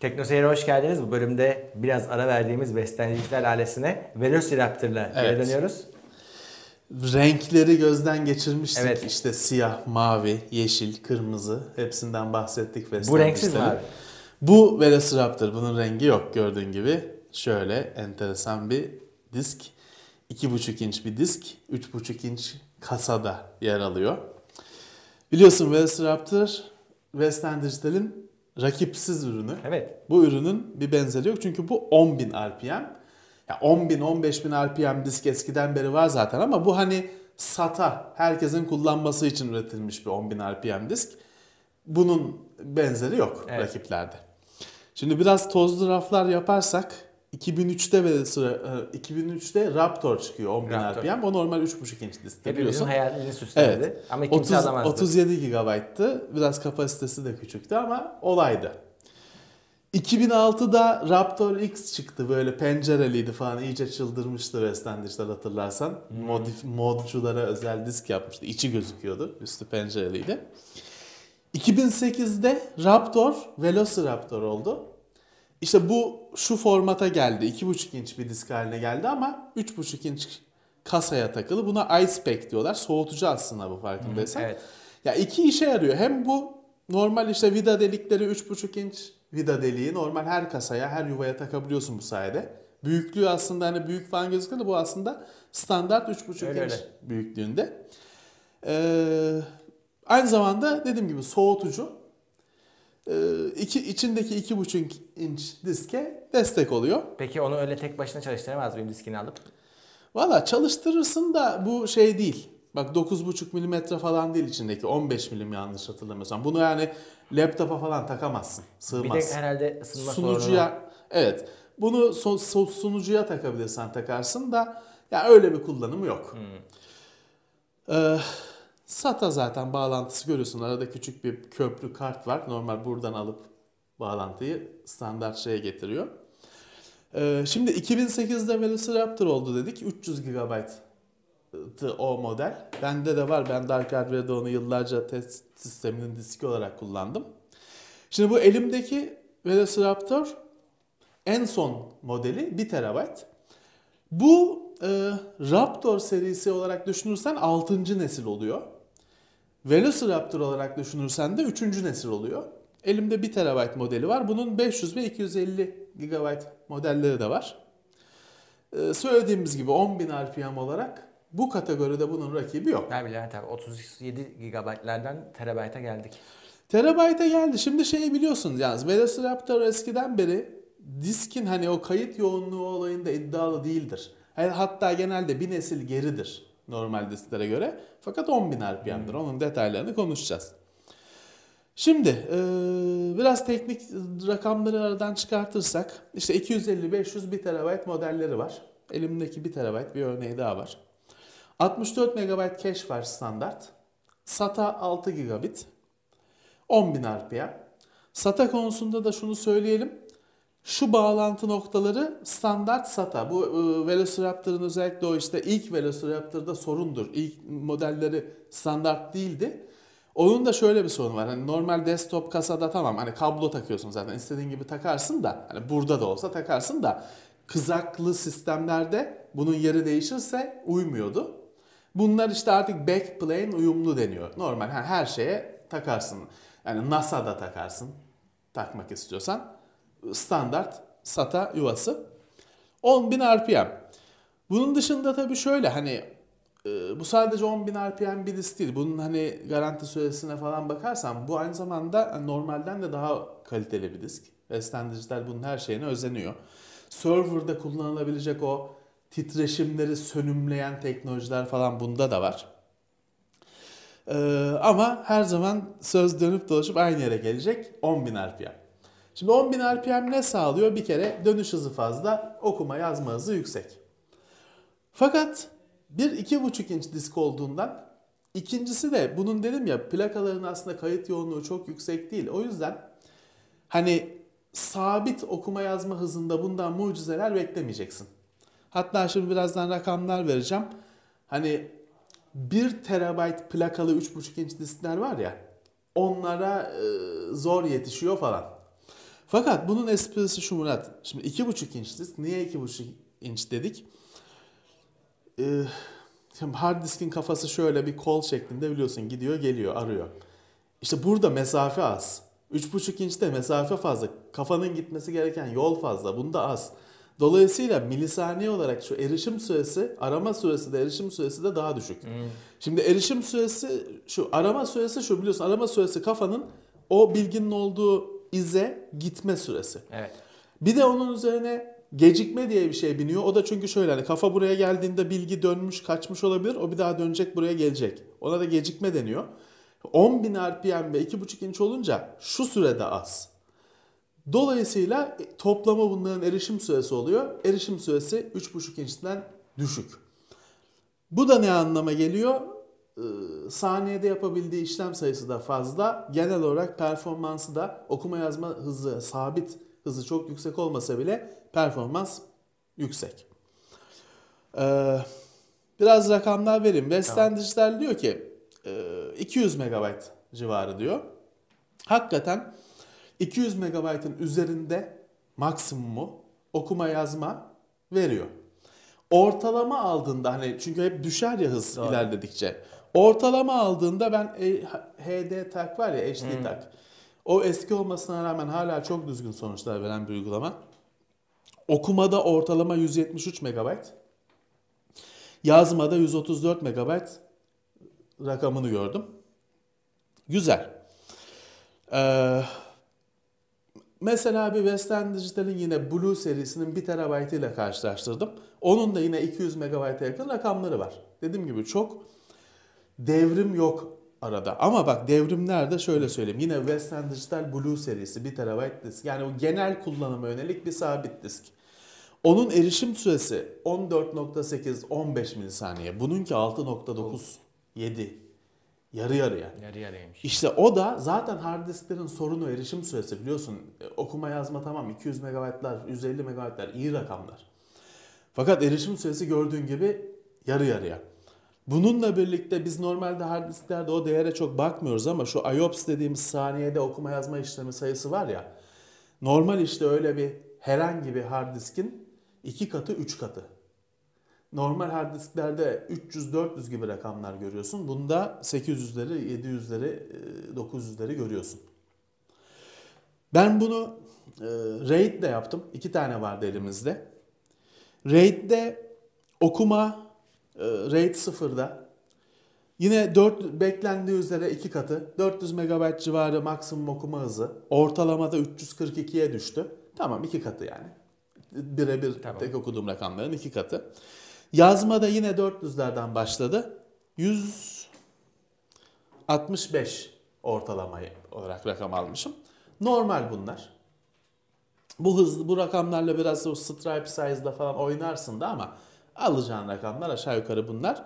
Teknoseyir'e hoş geldiniz. Bu bölümde biraz ara verdiğimiz besleniciler ailesine Velociraptor'la geri Evet. dönüyoruz. Renkleri gözden geçirmiştik. Evet. İşte siyah, mavi, yeşil, kırmızı hepsinden bahsettik. Bu renksiz mi abi? Bu Velociraptor. Bunun rengi yok gördüğün gibi. Şöyle enteresan bir disk. 2,5 inç bir disk. 3,5 inç kasada yer alıyor. Biliyorsun Velociraptor Western Digital'in rakipsiz ürünü. Evet. Bu ürünün bir benzeri yok çünkü bu 10.000 RPM. Ya 10.000 15.000 RPM disk eskiden beri var zaten ama bu hani SATA herkesin kullanması için üretilmiş bir 10.000 RPM disk. Bunun benzeri yok Evet. rakiplerde. Şimdi biraz tozlu raflar yaparsak 2003'te ve sıra, e, 2003'te Raptor çıkıyor 10.000 Raptor. RPM. O normal 3.5 inç disk Hepimizin biliyorsun. hayalini süslerdi. Evet. Ama kimse 30, alamazdı. 37 GB'tı. Biraz kapasitesi de küçüktü ama olaydı. 2006'da Raptor X çıktı böyle pencereliydi falan iyice çıldırmıştı Western Digital hatırlarsan. Modif, modculara özel disk yapmıştı. İçi gözüküyordu. Üstü pencereliydi. 2008'de Raptor Velociraptor oldu. İşte bu şu formata geldi. 2,5 inç bir disk haline geldi ama 3,5 inç kasaya takılı. Buna iSpec diyorlar. Soğutucu aslında bu farkındaysan. Evet. Ya iki işe yarıyor. Hem bu normal işte vida delikleri 3,5 inç vida deliği normal her kasaya, her yuvaya takabiliyorsun bu sayede. Büyüklüğü aslında hani büyük falan gözüküyor da bu aslında standart 3,5 Öyle inç öyle. büyüklüğünde. Ee, aynı zamanda dediğim gibi soğutucu. Ee, iki, içindeki 2,5 inç diske destek oluyor. Peki onu öyle tek başına çalıştıramaz mıyım diskini alıp? Valla çalıştırırsın da bu şey değil. Bak 9,5 milimetre falan değil içindeki 15 milim yanlış hatırlamıyorsam. Bunu yani laptopa falan takamazsın. Bir Sığmaz. de herhalde ısınma sorunu sunucuya evet. Bunu so- so- sunucuya takabilirsen takarsın da ya öyle bir kullanımı yok. Hmm. Ee, SATA zaten bağlantısı görüyorsun. Arada küçük bir köprü kart var. Normal buradan alıp bağlantıyı standart şeye getiriyor. Ee, şimdi 2008'de Velociraptor oldu dedik. 300 GB o model. Bende de var. Ben Dark Hardware'de onu yıllarca test sisteminin diski olarak kullandım. Şimdi bu elimdeki Velociraptor en son modeli 1 TB. Bu e, Raptor serisi olarak düşünürsen 6. nesil oluyor. Velociraptor olarak düşünürsen de 3. nesil oluyor. Elimde 1 TB modeli var. Bunun 500 ve 250 GB modelleri de var. E, söylediğimiz gibi 10.000 RPM olarak bu kategoride bunun rakibi yok. Ya Bülent abi 37 GB'lerden terabayta geldik. Terabayta geldi. Şimdi şeyi biliyorsunuz yalnız Velociraptor eskiden beri diskin hani o kayıt yoğunluğu olayında iddialı değildir. Yani Hatta genelde bir nesil geridir normal disklere göre. Fakat 10.000 RPM'dir. Onun detaylarını konuşacağız. Şimdi eee, biraz teknik rakamları aradan çıkartırsak işte 250-500 1 TB modelleri var. Elimdeki 1 TB bir örneği daha var. 64 MB cache var standart. SATA 6 gigabit. 10.000 RPM. SATA konusunda da şunu söyleyelim. Şu bağlantı noktaları standart SATA. Bu e, Velociraptor'ın özellikle o işte ilk Velociraptor'da sorundur. İlk modelleri standart değildi. Onun da şöyle bir sorun var. Hani normal desktop kasada tamam hani kablo takıyorsun zaten istediğin gibi takarsın da hani burada da olsa takarsın da kızaklı sistemlerde bunun yeri değişirse uymuyordu. Bunlar işte artık backplane uyumlu deniyor. Normal ha, her şeye takarsın. Yani NASA'da takarsın takmak istiyorsan. Standart SATA yuvası. 10.000 RPM. Bunun dışında tabii şöyle hani e, bu sadece 10.000 RPM bir disk değil. Bunun hani garanti süresine falan bakarsan bu aynı zamanda normalden de daha kaliteli bir disk. Western Digital bunun her şeyine özeniyor. Server'da kullanılabilecek o titreşimleri sönümleyen teknolojiler falan bunda da var. Ee, ama her zaman söz dönüp dolaşıp aynı yere gelecek 10.000 RPM. Şimdi 10.000 RPM ne sağlıyor? Bir kere dönüş hızı fazla, okuma yazma hızı yüksek. Fakat bir 2.5 inç disk olduğundan ikincisi de bunun dedim ya plakaların aslında kayıt yoğunluğu çok yüksek değil. O yüzden hani sabit okuma yazma hızında bundan mucizeler beklemeyeceksin. Hatta şimdi birazdan rakamlar vereceğim. Hani 1 terabayt plakalı 3.5 inç diskler var ya onlara e, zor yetişiyor falan. Fakat bunun esprisi şu Murat. Şimdi 2.5 inç disk. Niye 2.5 inç dedik? Ee, hard diskin kafası şöyle bir kol şeklinde biliyorsun gidiyor geliyor arıyor. İşte burada mesafe az. 3.5 inçte mesafe fazla. Kafanın gitmesi gereken yol fazla. Bunda az. Dolayısıyla milisaniye olarak şu erişim süresi, arama süresi de erişim süresi de daha düşük. Şimdi erişim süresi şu arama süresi şu biliyorsun arama süresi kafanın o bilginin olduğu ize gitme süresi. Evet. Bir de onun üzerine gecikme diye bir şey biniyor. O da çünkü şöyle hani kafa buraya geldiğinde bilgi dönmüş kaçmış olabilir. O bir daha dönecek buraya gelecek. Ona da gecikme deniyor. 10.000 RPM ve 2.5 inç olunca şu sürede az. Dolayısıyla toplama bunların erişim süresi oluyor. Erişim süresi 3.5 inçten düşük. Bu da ne anlama geliyor? Ee, saniyede yapabildiği işlem sayısı da fazla. Genel olarak performansı da okuma yazma hızı sabit hızı çok yüksek olmasa bile performans yüksek. Ee, biraz rakamlar vereyim. Western Digital diyor ki e, 200 MB civarı diyor. Hakikaten 200 MB'ın üzerinde maksimumu okuma yazma veriyor. Ortalama aldığında hani çünkü hep düşer ya hız Doğru. ilerledikçe. Ortalama aldığında ben e, HD tak var ya HD tak. O eski olmasına rağmen hala çok düzgün sonuçlar veren bir uygulama. Okumada ortalama 173 MB. Yazmada 134 MB rakamını gördüm. Güzel. Ee, mesela bir Western Digital'in yine Blue serisinin 1 TB ile karşılaştırdım. Onun da yine 200 MB'a yakın rakamları var. Dediğim gibi çok devrim yok arada. Ama bak devrim nerede şöyle söyleyeyim. Yine Western Digital Blue serisi 1 TB disk. Yani o genel kullanıma yönelik bir sabit disk. Onun erişim süresi 14.8-15 milisaniye. Bununki 6.9 7. Yarı yarıya. Yarı yarıymış. İşte o da zaten hard disklerin sorunu erişim süresi biliyorsun. E, Okuma yazma tamam 200 MB'lar, 150 MB'lar iyi rakamlar. Fakat erişim süresi gördüğün gibi yarı yarıya. Bununla birlikte biz normalde hard disklerde o değere çok bakmıyoruz ama şu IOPS dediğimiz saniyede okuma yazma işlemi sayısı var ya. Normal işte öyle bir herhangi bir hard diskin iki katı, üç katı. Normal hard disklerde 300-400 gibi rakamlar görüyorsun. Bunda 800'leri, 700'leri, e, 900'leri görüyorsun. Ben bunu e, RAID'de yaptım. İki tane vardı elimizde. RAID'de okuma RAID sıfırda. Yine 4 beklendiği üzere iki katı. 400 MB civarı maksimum okuma hızı. Ortalamada 342'ye düştü. Tamam iki katı yani. Birebir Tamam. tek okuduğum rakamların iki katı. Yazmada yine 400'lerden başladı. 165 ortalamayı olarak rakam almışım. Normal bunlar. Bu hız, bu rakamlarla biraz o stripe size'da falan oynarsın da ama alacağın rakamlar aşağı yukarı bunlar.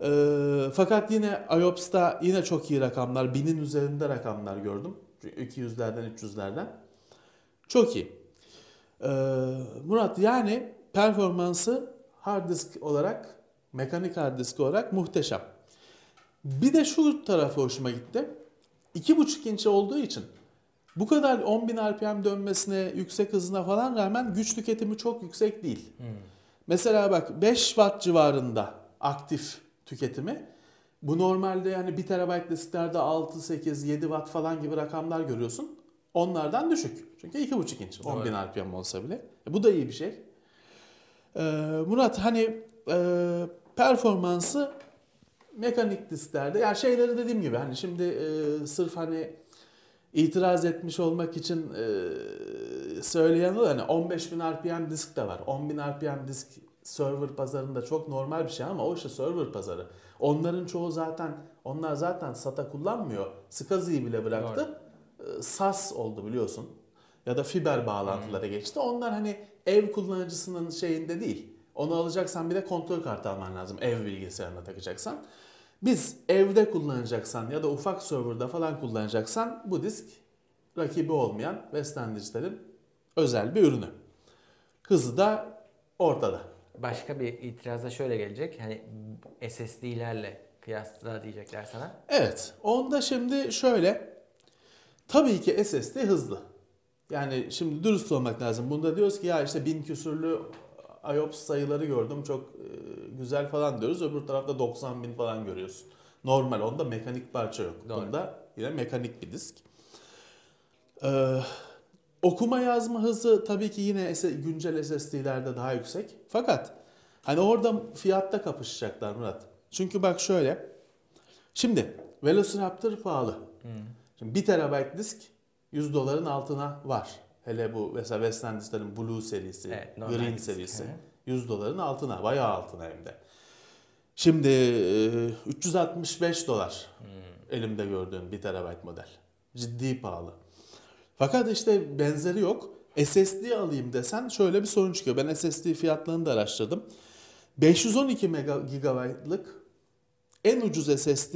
Ee, fakat yine IOPS'ta yine çok iyi rakamlar, binin üzerinde rakamlar gördüm. 200'lerden 300'lerden. Çok iyi. Ee, Murat yani performansı hard disk olarak, mekanik hard disk olarak muhteşem. Bir de şu tarafı hoşuma gitti. 2.5 inç olduğu için bu kadar 10.000 RPM dönmesine, yüksek hızına falan rağmen güç tüketimi çok yüksek değil. Mesela bak 5 watt civarında aktif tüketimi. Bu normalde yani 1 TB disklerde 6, 8, 7 watt falan gibi rakamlar görüyorsun. Onlardan düşük. Çünkü 2.5 inç. Doğru. 10.000 RPM olsa bile. E, bu da iyi bir şey. Ee, Murat hani e, performansı mekanik disklerde ya şeyleri dediğim gibi hani şimdi e, sırf hani itiraz etmiş olmak için e, söyleyen o hani 15.000 RPM disk de var. 10.000 RPM disk server pazarında çok normal bir şey ama o işte server pazarı. Onların çoğu zaten onlar zaten SATA kullanmıyor. SCSI'yi bile bıraktı. E, SAS oldu biliyorsun. Ya da fiber bağlantılara geçti. Onlar hani ev kullanıcısının şeyinde değil. Onu alacaksan bir de kontrol kartı alman lazım. Ev bilgisayarına takacaksan. Biz evde kullanacaksan ya da ufak serverda falan kullanacaksan bu disk rakibi olmayan Western Digital'in özel bir ürünü. Hızı da ortada. Başka bir itiraz da şöyle gelecek. Hani SSD'lerle kıyasla diyecekler sana. Evet. Onda şimdi şöyle. Tabii ki SSD hızlı. yani şimdi dürüst olmak lazım. Bunda diyoruz ki ya işte bin küsürlü IOPS sayıları gördüm çok e, güzel falan diyoruz. Öbür tarafta 90 bin falan görüyorsun. Normal onda mekanik parça yok. Doğru. Bunda yine mekanik bir disk. Ee, okuma yazma hızı tabii ki yine güncel SSD'lerde daha yüksek. Fakat hani orada fiyatta kapışacaklar Murat. Çünkü bak şöyle. Şimdi Velociraptor pahalı. Şimdi 1 terabayt disk 100 doların altına var. Hele bu mesela Western Digital'in Blue serisi, Evet, Green disk. serisi. Hı. 100 doların altına, bayağı altına hem de. Şimdi e, 365 dolar elimde gördüğüm 1 terabayt model. Ciddi pahalı. Fakat işte benzeri yok. SSD alayım desen şöyle bir sorun çıkıyor. Ben SSD fiyatlarını da araştırdım. 512 mega gigabaytlık en ucuz SSD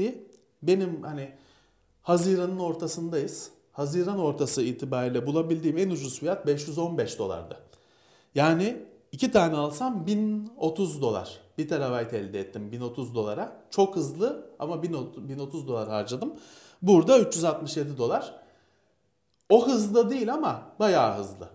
benim hani Haziran'ın ortasındayız. Haziran ortası itibariyle bulabildiğim en ucuz fiyat 515 dolardı. Yani iki tane alsam 1030 dolar. 1 terabayt elde ettim 1030 dolara. Çok hızlı ama 1030 dolar harcadım. Burada 367 dolar. O hızda değil ama bayağı hızlı.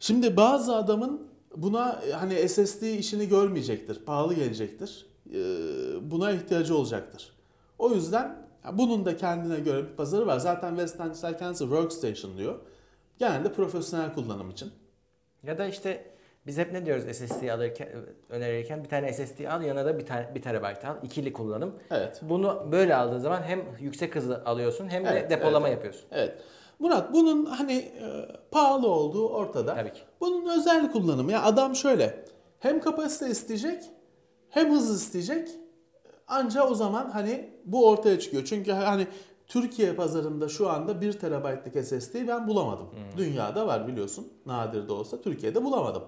Şimdi bazı adamın buna hani SSD işini görmeyecektir. Pahalı gelecektir. Ee, Buna ihtiyacı olacaktır. O yüzden bunun da kendine göre bir pazarı var. Zaten Western Digital kendisi workstation diyor. Genelde profesyonel kullanım için. Ya da işte biz hep ne diyoruz SSD alırken önerirken bir tane SSD al yanına da bir tane bir terabayt al ikili kullanım. Evet. Bunu böyle aldığın zaman hem yüksek hızlı alıyorsun hem de Evet, depolama evet, yapıyorsun. Evet. Murat bunun hani e, pahalı olduğu ortada. Tabii ki. Bunun özel kullanımı. Ya adam şöyle hem kapasite isteyecek hem hız isteyecek. Anca o zaman hani bu ortaya çıkıyor. Çünkü hani Türkiye pazarında şu anda 1 terabaytlık SSD ben bulamadım. Dünyada var biliyorsun. Nadir de olsa Türkiye'de bulamadım.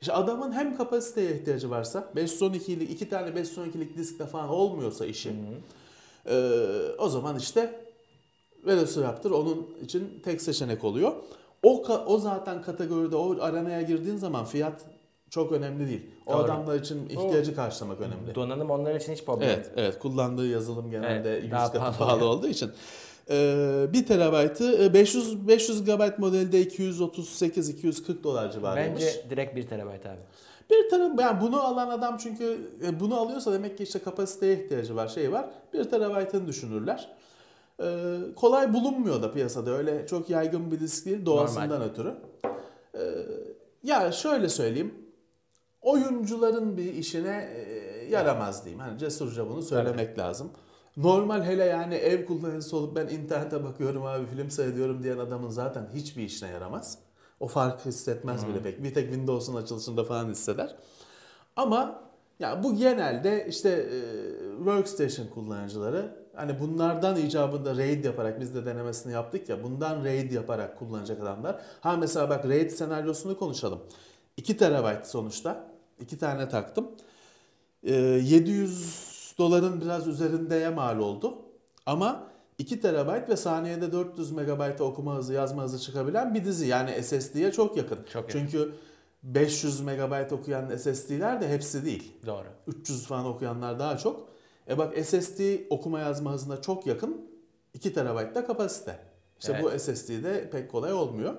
İşte adamın hem kapasiteye ihtiyacı varsa 512'lik iki tane 512'lik diskle falan olmuyorsa işi. e, o zaman işte Velociraptor onun için tek seçenek oluyor. O o zaten kategoride o arenaya girdiğin zaman fiyat çok önemli değil. O Doğru. adamlar için ihtiyacı karşılamak önemli. Donanım onlar için hiç problem Evet, evet. Kullandığı yazılım genelde Evet, 100 daha katı pahalı pahalı, olduğu için. Ee, 1 terabaytı e, 500 500 GB modelde 238 240 dolar civarıymış. Bence direkt 1 terabayt abi. Bir terabayt yani bunu alan adam çünkü e, bunu alıyorsa demek ki işte kapasiteye ihtiyacı var, şey var. 1 terabaytını düşünürler. Ee, kolay bulunmuyor da piyasada öyle çok yaygın bir disk değil doğasından ötürü. Ee, ya şöyle söyleyeyim. Oyuncuların bir işine e, yaramaz diyeyim. Hani cesurca bunu söylemek lazım. Normal hele yani ev kullanıcısı olup ben internete bakıyorum abi film seyrediyorum diyen adamın zaten hiçbir işine yaramaz. O farkı hissetmez bile pek. Bir tek Windows'un açılışında falan hisseder. Ama ya bu genelde işte e, workstation kullanıcıları hani bunlardan icabında RAID yaparak biz de denemesini yaptık ya bundan RAID yaparak kullanacak adamlar. Ha mesela bak RAID senaryosunu konuşalım. 2 terabayt sonuçta. 2 tane taktım. E, 700 doların biraz üzerindeye mal oldu. Ama 2 terabayt ve saniyede 400 megabayta okuma hızı, yazma hızı çıkabilen bir dizi. Yani SSD'ye çok yakın. Çok yakın. Çünkü 500 megabayt okuyan SSD'ler de hepsi değil. Doğru. 300 falan okuyanlar daha çok. E bak SSD okuma yazma hızına çok yakın. 2 TB da kapasite. İşte bu SSD'de pek kolay olmuyor.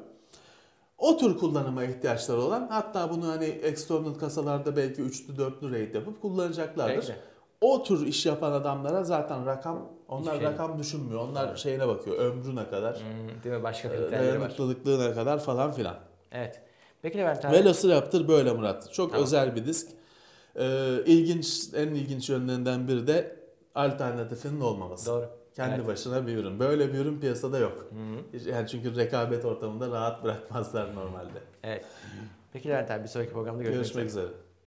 O tür kullanıma ihtiyaçları olan hatta bunu hani external kasalarda belki 3'lü 4'lü RAID yapıp kullanacaklardır. Belki. O tür iş yapan adamlara zaten rakam onlar Hiçbir şey rakam düşünmüyor. Onlar Doğru. şeyine bakıyor. Ömrüne kadar, Hmm, değil mi? Başka kriterleri var. dayanıklılıklığına kadar falan filan. Evet. Peki Levent abi. Velociraptor böyle Murat. Çok Tamam. özel bir disk. Ee, ilginç, en ilginç yönlerinden biri de alternatifinin olmaması. Doğru. Kendi Evet. başına bir ürün. Böyle bir ürün piyasada yok. Hı-hı. Yani çünkü rekabet ortamında rahat bırakmazlar normalde. Evet. Peki Levent abi bir sonraki programda görüşmek, Görüşmek üzere. üzere.